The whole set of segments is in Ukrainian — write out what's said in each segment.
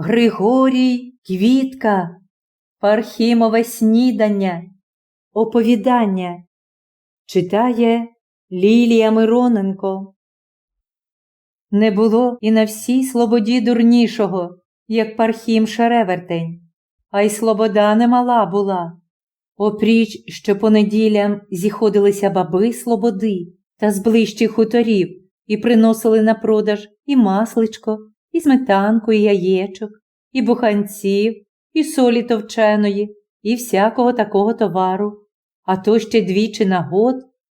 Григорій Квітка, Пархімове снідання, Оповідання читає Лілія Мироненко. Не було і на всій слободі дурнішого, як Пархім Шеревертень, а й слобода немала була. Опріч, що по неділям зіходилися баби слободи та з ближчих хуторів і приносили на продаж і масличко, і сметанку, і яєчок, і буханців, і солі товченої, і всякого такого товару. А то ще двічі на год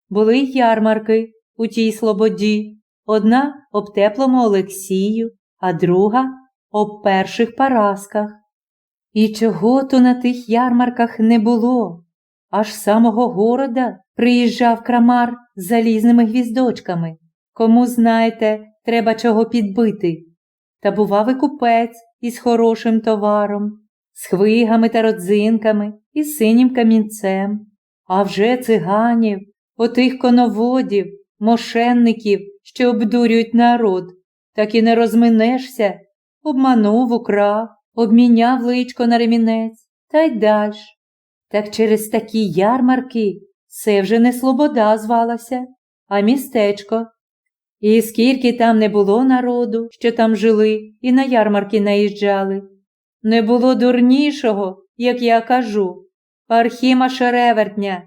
були ярмарки у тій слободі. Одна об теплому Олексію, а друга об перших Парасках. І чого то на тих ярмарках не було. Аж самого города приїжджав крамар з залізними гвіздочками. Кому, знаєте, треба чого підбити. Та бував і купець із хорошим товаром, з хвигами та родзинками, і синім камінцем. А вже циганів, отих коноводів, мошенників, що обдурюють народ, так і не розминешся, обманув, украв, обміняв личко на ремінець та й дальш. Так через такі ярмарки це вже не слобода звалася, а містечко. І скільки там не було народу, що там жили і на ярмарки наїжджали, не було дурнішого, як я кажу, Пархіма Шеревертня.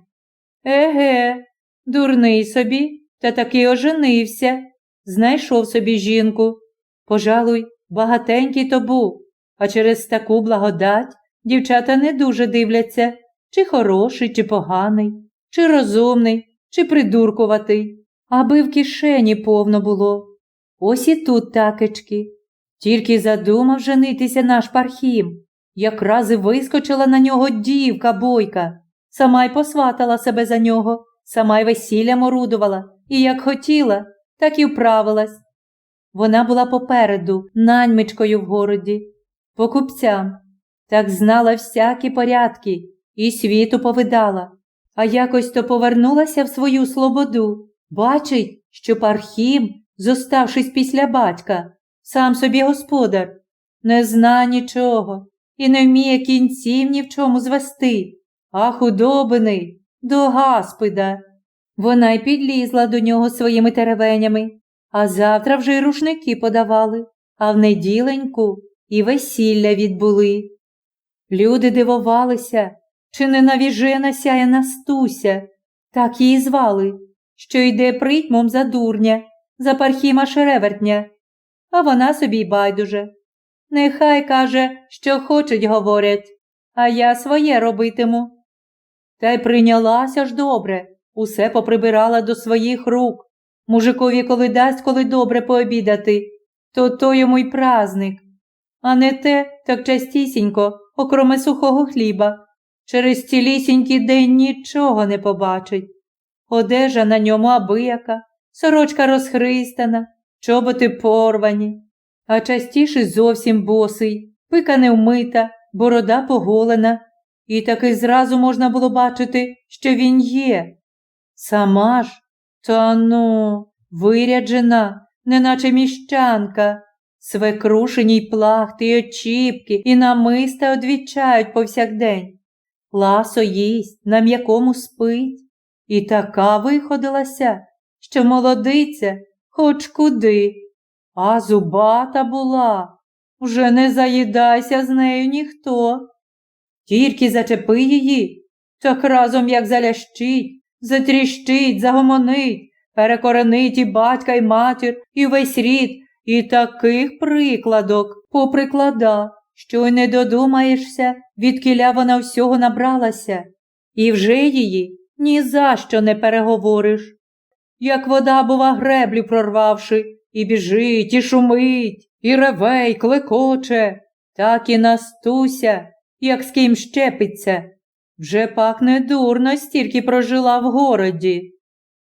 Еге, дурний собі, та таки оженився, знайшов собі жінку. Пожалуй, багатенький то був, а через таку благодать дівчата не дуже дивляться, чи хороший, чи поганий, чи розумний, чи придуркуватий, аби в кишені повно було. Ось і тут такечки. Тільки задумав женитися наш пархім. Якраз і вискочила на нього дівка бойка, сама й посватала себе за нього, сама й весіллям орудувала, і як хотіла, так і вправилась. Вона була попереду, наньмичкою в городі, по купцям, так знала всякі порядки і світу повидала, а якось то повернулася в свою слободу. Бачить, що Пархім, зоставшись після батька, сам собі господар, не зна нічого і не вміє кінців ні в чому звести, а худобиний до гаспида. Вона й підлізла до нього своїми теревенями, а завтра вже й рушники подавали, а в неділеньку і весілля відбули. Люди дивувалися, чи не навіжена сяє Настуся, так її звали, що йде притьмом за дурня, за пархіма шеревертня, а вона собі байдуже. Нехай каже, що хочуть, говорять, а я своє робитиму. Та й прийнялася ж добре, усе поприбирала до своїх рук. Мужикові, коли дасть, коли добре пообідати, то то йому й праздник. А не те, так частісінько, окроме сухого хліба. Через цілісінький день нічого не побачить. Одежа на ньому абияка, сорочка розхристана, чоботи порвані, а частіше зовсім босий, пика не вмита, борода поголена, і таки зразу можна було бачити, що він є. Сама ж, та ну, виряджена, неначе міщанка, свекрушені й плахти, й очіпки, і намиста одвічають повсякдень. Ласо їсть, на м'якому спить, і така виходилася, що молодиця хоч куди, а зубата була. Вже не заїдайся з нею ніхто. Тільки зачепи її, так разом як залящить, затріщить, загомонить, перекоренить і батька, й матір, і весь рід, і таких прикладок поприклада, що й не додумаєшся, відкіля вона всього набралася, і вже її ні за що не переговориш. Як вода, бува, греблю прорвавши, і біжить, і шумить, і реве, й клекоче, так і Настуся, як з ким щепиться. Вже пак не дурно стільки прожила в городі.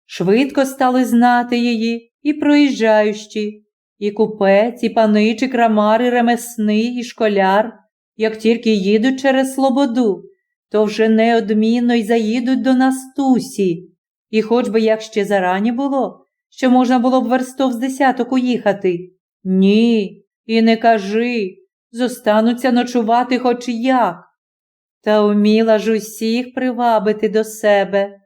Швидко стали знати її і проїжджаючі, і купець, і панич, і крамар, і ремесний, і школяр, як тільки їдуть через Слободу, то вже неодмінно й заїдуть до Настусі. І хоч би як ще зарані було, що можна було б верстов з десяток уїхати. Ні, і не кажи. зостануться ночувати хоч як. Та вміла ж усіх привабити до себе.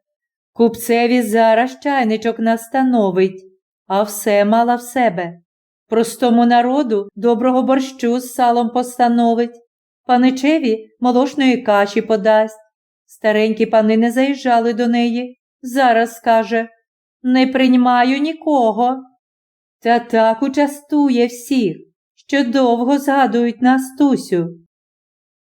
Купцеві зараз чайничок настановить, а все мала в себе. Простому народу доброго борщу з салом постановить, паничеві молошної каші подасть. Старенькі пани не заїжджали до неї. Зараз скаже не приймаю нікого. Та так участує всіх, що довго згадують Настусю.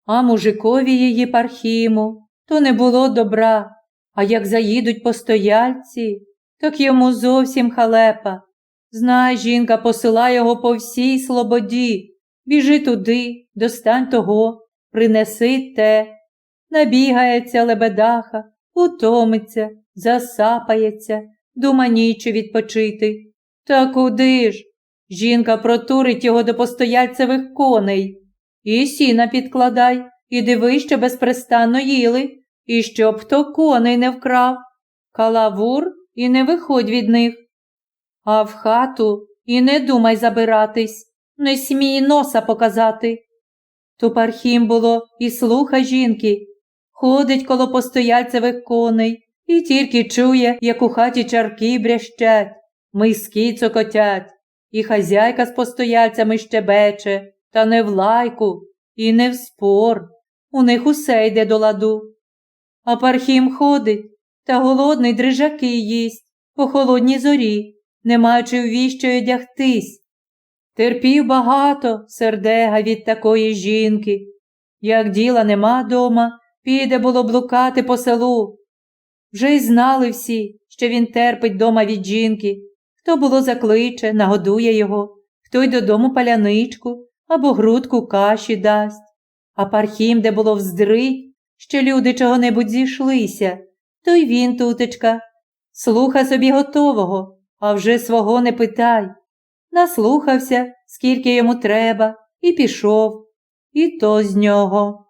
А мужикові її пархіму то не було добра, а як заїдуть постояльці, так йому зовсім халепа. Знай, жінка посила його по всій слободі. Біжи туди, достань того, принеси те. Набігається лебедаха, утомиться, засапається, дума нічу відпочити. Та куди ж? Жінка протурить його до постояльцевих коней. І сіна підкладай, і диви, що безпрестанно їли, і щоб хто коней не вкрав. Калавур і не виходь від них. А в хату і не думай забиратись, не смій носа показати. То пархім було і слуха жінки, ходить коло постояльцевих коней і тільки чує, як у хаті чарки брящать, миски цокотять, і хазяйка з постояльцями щебече, та не в лайку, і не в спор. У них усе йде до ладу. А пархім ходить та голодний дрижаки їсть по холодній зорі, не маючи ввіщо одягтись. Терпів багато сердега від такої жінки. Як діла нема дома, піде було блукати по селу. Вже й знали всі, що він терпить дома від жінки. Хто було закличе, нагодує його, хто й додому паляничку або грудку каші дасть. А пархім, де було вздрить, що люди чого-небудь зійшлися, то й він тутечка. Слуха собі готового, а вже свого не питай. Наслухався, скільки йому треба, і пішов, і то з нього.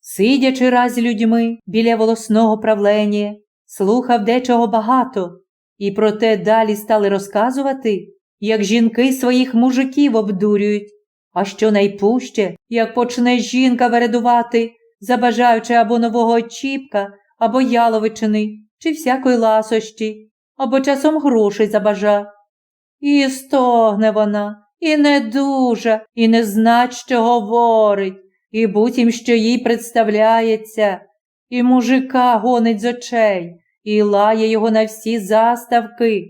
Сидячи раз з людьми біля волосного правлення, слухав дечого багато, і проте далі стали розказувати, як жінки своїх мужиків обдурюють, а що найпуще, як почне жінка вередувати, забажаючи або нового очіпка, або яловичини, чи всякої ласощі, або часом грошей забажа. І стогне вона, і не дуже, і не знать, що говорить, і буцім, що їй представляється, і мужика гонить з очей, і лає його на всі заставки.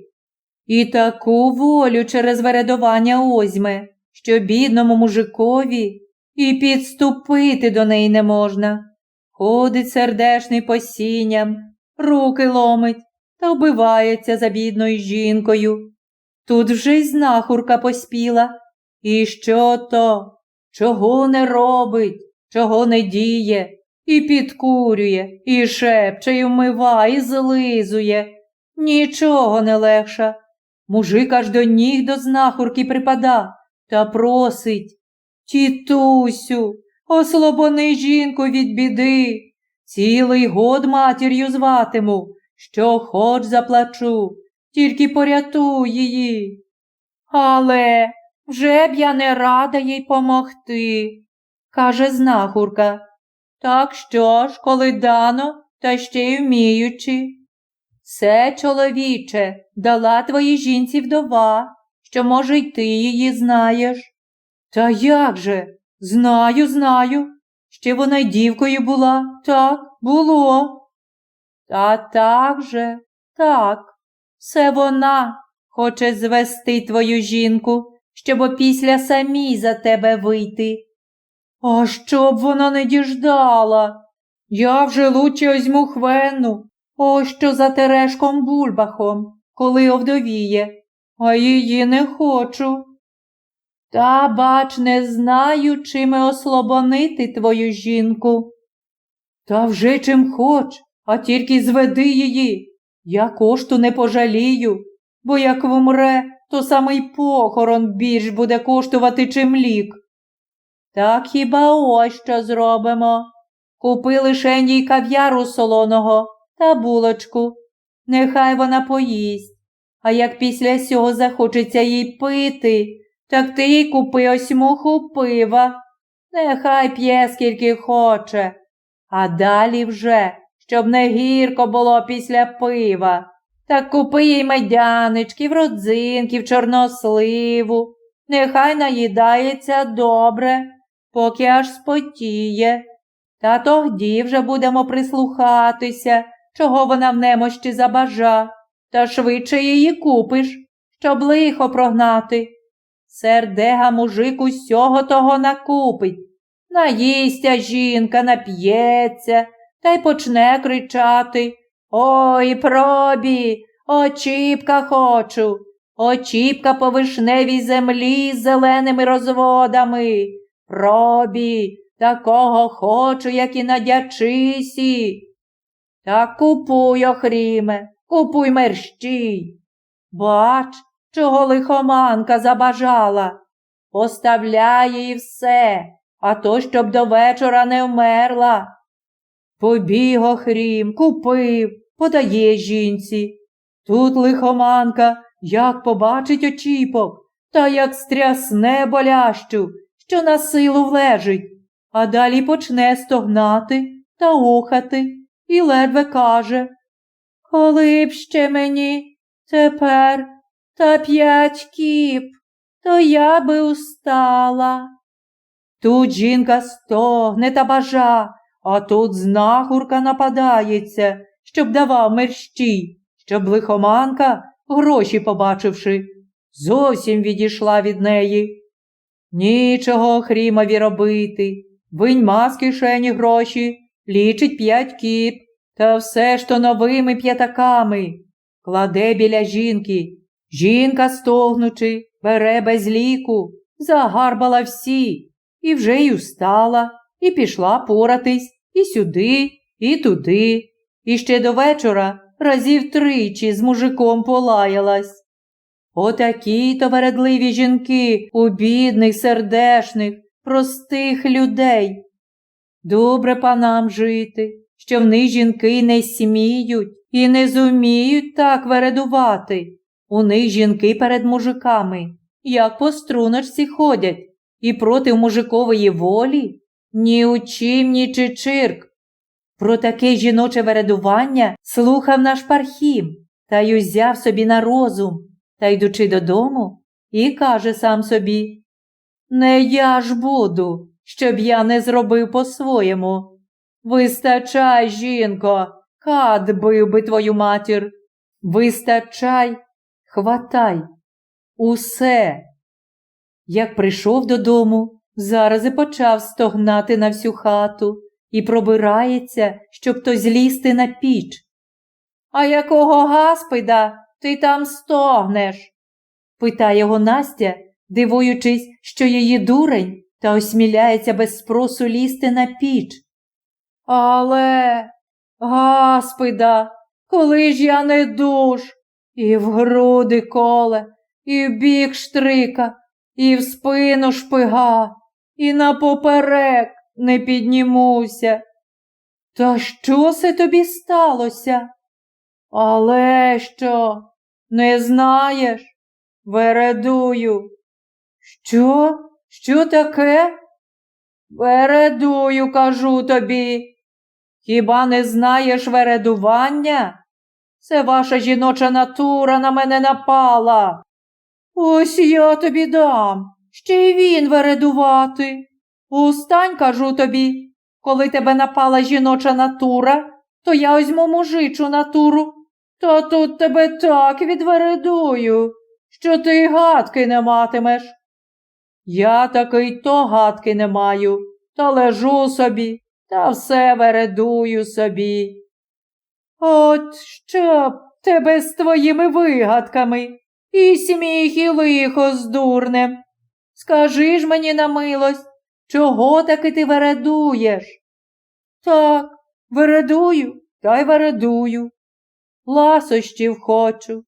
І таку волю через вередування озьме, що бідному мужикові і підступити до неї не можна. Ходить сердешний по сіням, руки ломить та вбивається за бідною жінкою. Тут вже й знахурка поспіла. І що то? Чого не робить, чого не діє, і підкурює, і шепче, і вмива, і злизує. Нічого не легша. Мужик аж до ніг до знахурки припада та просить. Тітусю, ослобони жінку від біди. Цілий год матір'ю зватиму, що хоч заплачу, тільки порятуй її. Але вже б я не рада їй помогти, каже знахурка. Так що ж, коли дано, та ще й вміючи. Все, чоловіче, дала твоїй жінці вдова, що, може, й ти її знаєш. Та як же? Знаю, знаю. Ще вона й дівкою була. Так, було. Та так же, так. Все вона хоче звести твою жінку, щоб опісля самій за тебе вийти. А щоб вона не діждала. Я вже лучше озьму хвену, ось що за терешком бульбахом, коли овдовіє, а її не хочу. Та, бач, не знаю, чим ослобонити твою жінку. Та вже чим хоч, а тільки зведи її. Я кошту не пожалію, бо як вмре, то самий похорон більш буде коштувати, чим лік. Так хіба ось що зробимо. Купи лишень їй кав'яру солоного та булочку. Нехай вона поїсть. А як після сього захочеться їй пити, так ти їй купи ось муху пива. нехай п'є скільки хоче, а далі вже, щоб не гірко було після пива. Так купи їй медяничків, родзинків, чорносливу. Нехай наїдається добре, поки аж спотіє. Та тоді вже будемо прислухатися, чого вона в немощі забажа, та швидше її купиш, щоб лихо прогнати. Сердега мужик усього того накупить. Наїсться жінка, нап'ється, та й почне кричати Ой, пробі, очіпка хочу, очіпка по вишневій землі з зеленими розводами. Пробі, такого хочу, як і на дячисі. Та купуй, Охріме, купуй мерщій. Бач, чого лихоманка забажала. Поставляй їй все, а то, щоб до вечора не вмерла. Побіг Охрім, купив, подає жінці. Тут лихоманка, як побачить очіпок, та як стрясне болящу, що на силу влежить, а далі почне стогнати та охати і ледве каже Коли б ще мені тепер та п'ять кіп, то я би устала. Тут жінка стогне та бажа, а тут знахурка нападається, щоб давав мерщій, щоб лихоманка, гроші побачивши, зовсім відійшла від неї. Нічого Хрімові робити, виньма з кишені гроші, лічить п'ять кіп, та все ж то новими п'ятаками. Кладе біля жінки. Жінка, стогнучи, бере без ліку, загарбала всі, і вже й устала, і пішла поратись і сюди, і туди, і ще до вечора разів тричі з мужиком полаялась. Отакі то вередливі жінки у бідних, сердешних, простих людей. Добре панам жити, що в них жінки не сміють і не зуміють так вередувати. У них жінки перед мужиками, як по струночці ходять, і проти мужикової волі ні у чим, ні чичирк. Про таке жіноче вередування слухав наш пархім та й узяв собі на розум, та йдучи додому, і каже сам собі Не я ж буду, щоб я не зробив по-своєму. Вистачай, жінко, кад бив би твою матір. Вистачай, хватай, усе. Як прийшов додому, зараз і почав стогнати на всю хату і пробирається, щоб то злізти на піч. А якого гаспида ти там стогнеш? питає його Настя, дивуючись, що її дурень та осміляється без спросу лізти на піч. Але, гаспида, коли ж я не душ, і в груди коле, і в бік штрика, і в спину шпига, і на поперек не піднімуся. Та що це тобі сталося? Але що, не знаєш? Вередую. Що? Що таке? Вередую, кажу тобі. Хіба не знаєш вередування? Це ваша жіноча натура на мене напала. Ось я тобі дам, ще й він вередувати. Устань, кажу тобі, коли тебе напала жіноча натура, то я озьму мужичу натуру, та тут тебе так відвередую, що ти гадки не матимеш. Я такий то гадки не маю, та лежу собі, та все вередую собі. От що б тебе з твоїми вигадками, і сміх, і лихо з дурнем. Скажи ж мені на милость, чого таки ти вередуєш? Так, вередую, та й вередую. Ласощів хочу.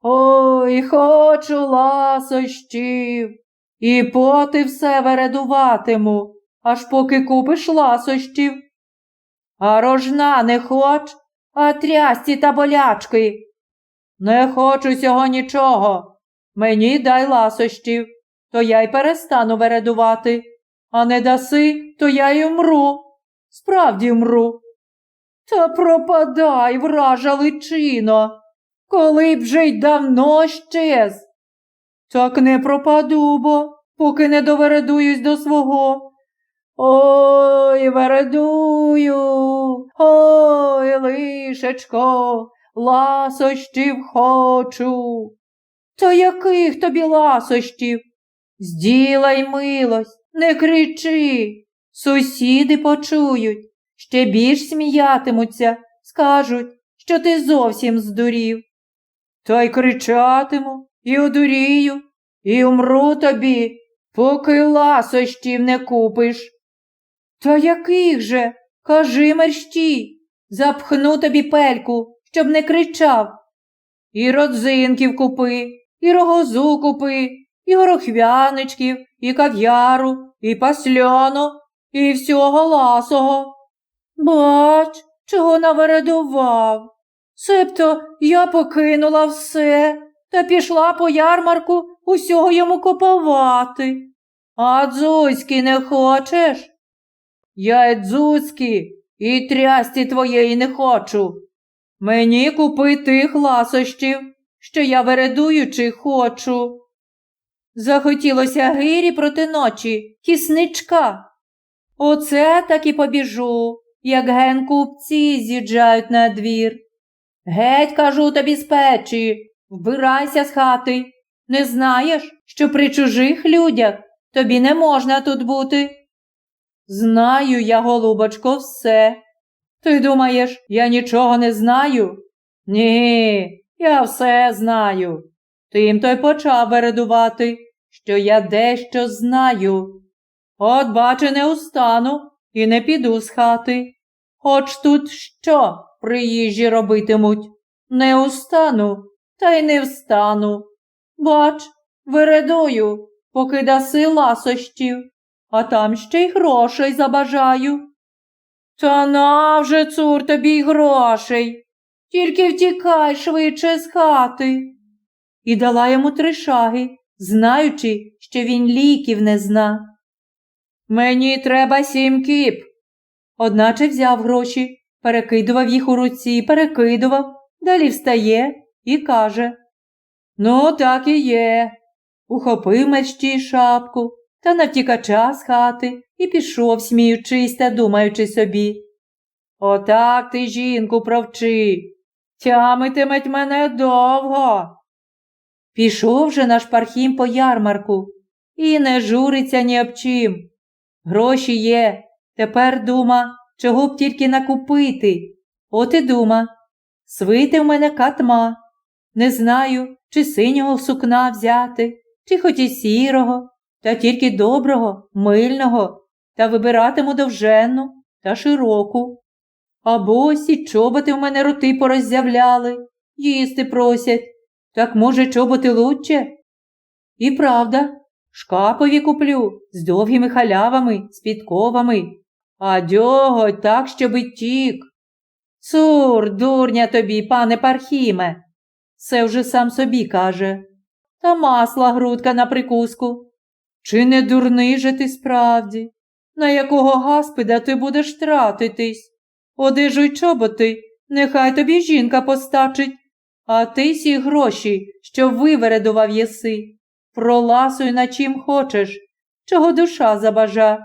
Ой, хочу ласощів. І поти все вередуватиму, аж поки купиш ласощів. А рожна не хоч, а трясті та болячки. Не хочу цього нічого. Мені дай ласощів, то я й перестану вередувати. а не даси, то я й умру. Справді вмру. Та пропадай, вража личино, коли б вже й давно щез. Так не пропаду, бо, поки не довередуюсь до свого. Ой, вередую, ой, лишечко, ласощів хочу. Та яких тобі ласощів? Зділай милость, не кричи. Сусіди почують, ще більш сміятимуться, скажуть, що ти зовсім здурів. Та й кричатиму, і одурію, і умру тобі, поки ласощів не купиш. Та яких же? Кажи мерщій, запхну тобі пельку, щоб не кричав. І родзинків купи, і рогозу купи, і горохвяничків, і кав'яру, і пасльону, і всього ласого. Бач, чого навередував. Себто я покинула все та пішла по ярмарку усього йому купувати. А дзузьки не хочеш? Я й дзузьки і трясті твоєї не хочу. Мені купи тих ласощів, що я вередуючи хочу. Захотілося гирі проти ночі, кісничка. Оце так і побіжу, як ген купці з'їжджають на двір. Геть, кажу тобі з печі, вбирайся з хати. Не знаєш, що при чужих людях тобі не можна тут бути. Знаю я, голубочко, все. Ти думаєш, я нічого не знаю? Ні, я все знаю. Тим то й почав вередувати, що я дещо знаю. От, бачи, не устану і не піду з хати. Хоч тут що приїжджі робитимуть? Не устану, та й не встану. Бач, вередую, поки даси ласощів, а там ще й грошей забажаю. Та на вже, цур, тобі й грошей. Тільки втікай швидше з хати. І дала йому три шаги, знаючи, що він ліків не зна. Мені треба сім кіп. Одначе взяв гроші, перекидував їх у руці, перекидував, далі встає і каже Ну, так і є. Ухопив мерщій шапку та навтікача з хати і пішов, сміючись та думаючи собі. Отак ти, жінку, провчи, тямитимуть мене довго. Пішов же наш пархім по ярмарку і не журиться ні об чим. Гроші є, тепер дума, чого б тільки накупити. От і дума. Свити в мене катма. Не знаю, чи синього сукна взяти, чи хоч і сірого, та тільки доброго, мильного, та вибиратиму довженну та широку. А босі чоботи в мене роти пороззявляли, їсти просять. Так, може, чоботи лучче? І правда, шкапові куплю з довгими халявами, з підковами, а дього так, щоби тік. Цур, дурня тобі, пане Пархіме. Це вже сам собі каже. Та масла грудка на прикуску. Чи не дурний же ти справді? На якого гаспида ти будеш тратитись? Одежу й чоботи, нехай тобі жінка постачить, а ти сі гроші, що вивередував єси. Проласуй на чим хочеш, чого душа забажа.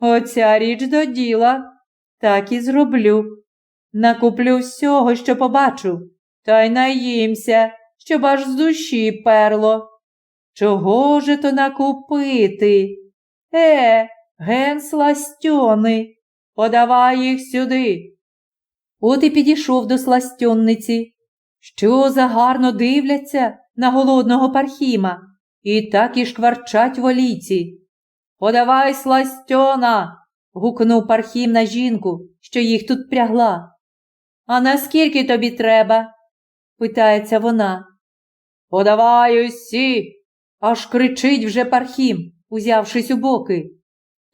Оця річ до діла, так і зроблю. Накуплю всього, що побачу, та й наїмся, щоб аж з душі перло. Чого же то накупити? Е, ген сластьони, подавай їх сюди. От і підійшов до сластьонниці. Що за гарно дивляться на голодного пархіма, і так і шкварчать воліці. Подавай сластьона. гукнув пархім на жінку, що їх тут прягла. А наскільки тобі треба? питається вона. Подавай усі, аж кричить вже пархім, узявшись у боки.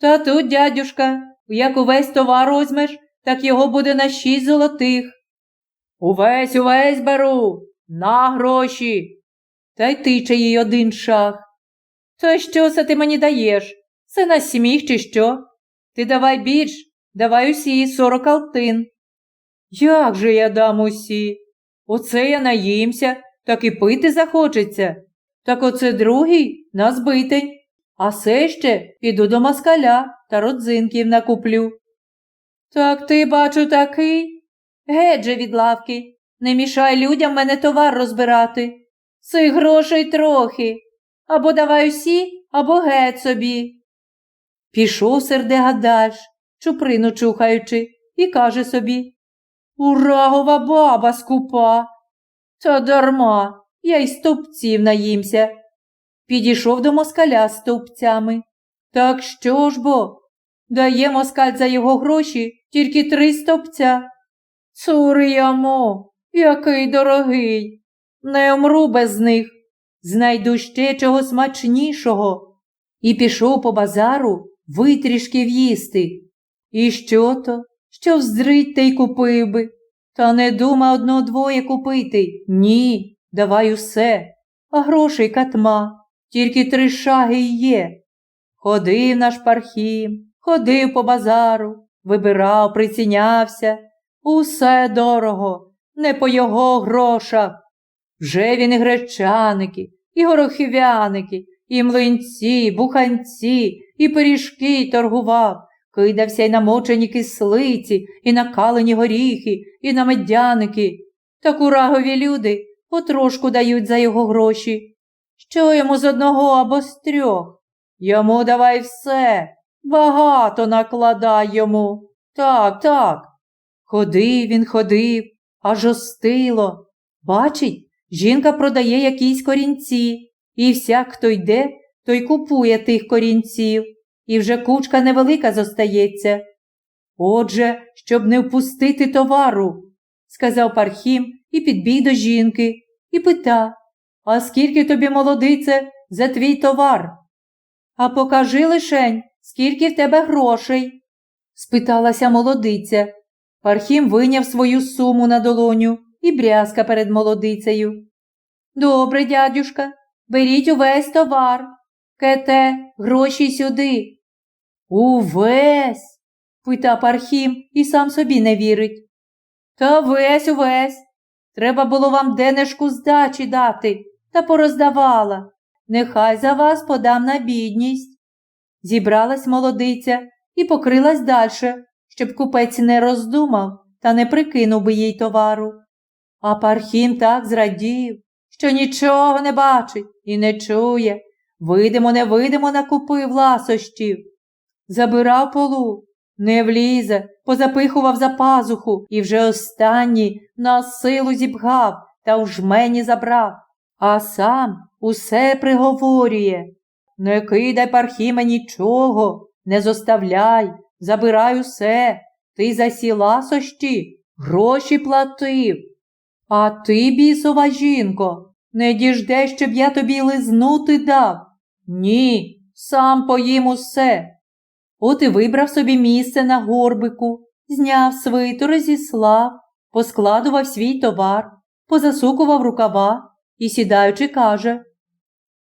Та тут, дядюшка, як увесь товар возьмеш, так його буде на шість золотих. Увесь, увесь беру, на гроші. Та й тиче їй один шах. То що це ти мені даєш? Це на сміх чи що? Ти давай більш, давай усі сорок алтин. Як же я дам усі? Оце я наїмся, так і пити захочеться. Так оце другий на збитень, а все ще піду до москаля та родзинків накуплю. Так ти, бачу, такий. Геть же від лавки, не мішай людям мене товар розбирати. Цих грошей трохи. Або давай усі, або геть собі. Пішов сердега дальш, чуприну чухаючи, і каже собі Урагова баба скупа. Та дарма, я й стовпців наїмся. Підійшов до москаля з стовпцями. Так що ж бо? Дає москаль за його гроші тільки три стовпця. Цур йому, який дорогий. Не умру без них. Знайду ще чого смачнішого. І пішов по базару витрішки в'їсти. І що то, що вздрить та й купив би. Та не дума одно двоє купити. Ні, давай усе. А грошей катма, тільки три шаги й є. Ходив наш пархім, ходив по базару, вибирав, прицінявся. Усе дорого, не по його грошах. Вже він і гречаники, і горохів'яники, і млинці, і буханці, і пиріжки торгував, кидався й на мочені кислиці, і на калені горіхи, і на медяники. Та курагові люди потрошку дають за його гроші. Що йому з одного або з трьох? Йому давай все, багато накладай йому. Так, так. Ходив він, ходив, аж остило. Бачить, жінка продає якісь корінці, і всяк, хто йде, той купує тих корінців, і вже кучка невелика зостається. Отже, щоб не впустити товару, сказав Пархім і підбіг до жінки і пита, а скільки тобі, молодице, за твій товар? А покажи лишень, скільки в тебе грошей? спиталася молодиця. Пархім виняв свою суму на долоню і брязка перед молодицею. Добре, дядюшка, беріть увесь товар. Кете, гроші сюди. Увесь? пита Пархім і сам собі не вірить. Та весь увесь. Треба було вам денежку здачі дати, та пороздавала. Нехай за вас подам на бідність. Зібралась молодиця і покрилась дальше, щоб купець не роздумав та не прикинув би їй товару. А Пархім так зрадів, що нічого не бачить і не чує. Видимо, невидимо накупив ласощів. Забирав полу, не влізе, позапихував за пазуху і вже останній на силу зібгав та у жмені забрав, а сам усе приговорює. Не кидай, Пархіме, нічого, не зоставляй, забирай усе. Ти за сі ласощі гроші платив. А ти, бісова жінко, не діжде, щоб я тобі лизнути дав. Ні, сам поїм усе. От і вибрав собі місце на горбику, зняв свиту, розіслав, поскладував свій товар, позасукував рукава і, сідаючи, каже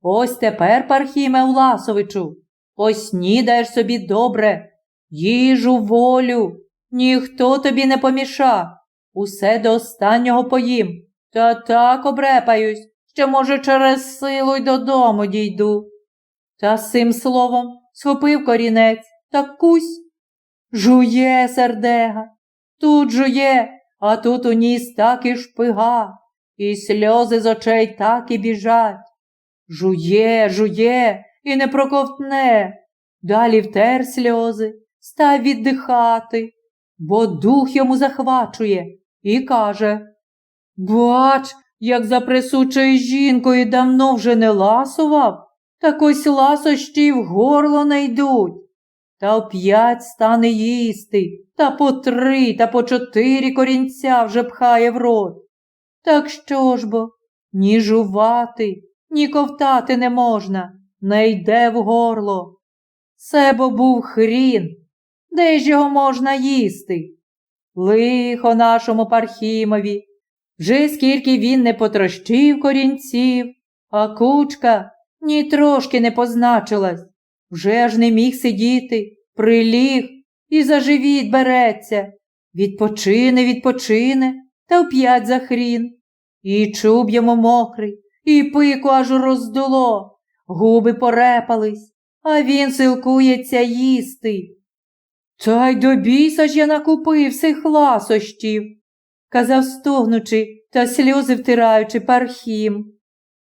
Ось тепер, Пархіме Уласовичу, поснідаєш собі добре, їжу волю, ніхто тобі не поміша, усе до останнього поїм, та так обрепаюсь, що, може, через силу й додому дійду. Та з цим словом схопив корінець та кусь. Жує сердега, тут жує, а тут у ніс так і шпига, і сльози з очей так і біжать. Жує, жує і не проковтне. Далі втер сльози, став віддихати, бо дух йому захвачує і каже Бач, як за присучою жінкою давно вже не ласував, так ось ласощі в горло не йдуть. Та оп'ять стане їсти, та по три, та по чотири корінця вже пхає в рот. Так що ж бо, ні жувати, ні ковтати не можна, не йде в горло. Це бо був хрін, де ж його можна їсти? Лихо нашому Пархімові, вже скільки він не потрощив корінців, а кучка ні трошки не позначилась. вже ж не міг сидіти, приліг і за живіт береться. Відпочине, відпочине, та вп'ять за хрін. І чуб йому мокрий, і пику аж роздуло, губи порепались, а він силкується їсти. Та й до біса ж я накупив цих ласощів, казав стогнучи та сльози втираючи пархім.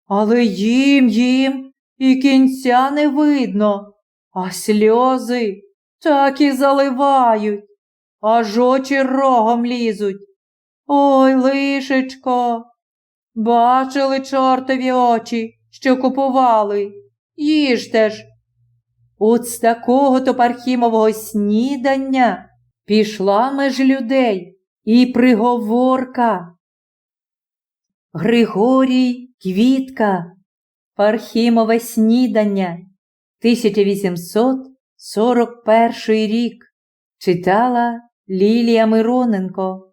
Але їм, їм і кінця не видно, а сльози так і заливають, аж очі рогом лізуть. Ой, лишечко, бачили чортові очі, що купували, їжте ж. От з такого то пархімового снідання пішла меж людей і приговорка. Григорій Квітка, Пархімове снідання, 1841 рік, читала Лілія Мироненко.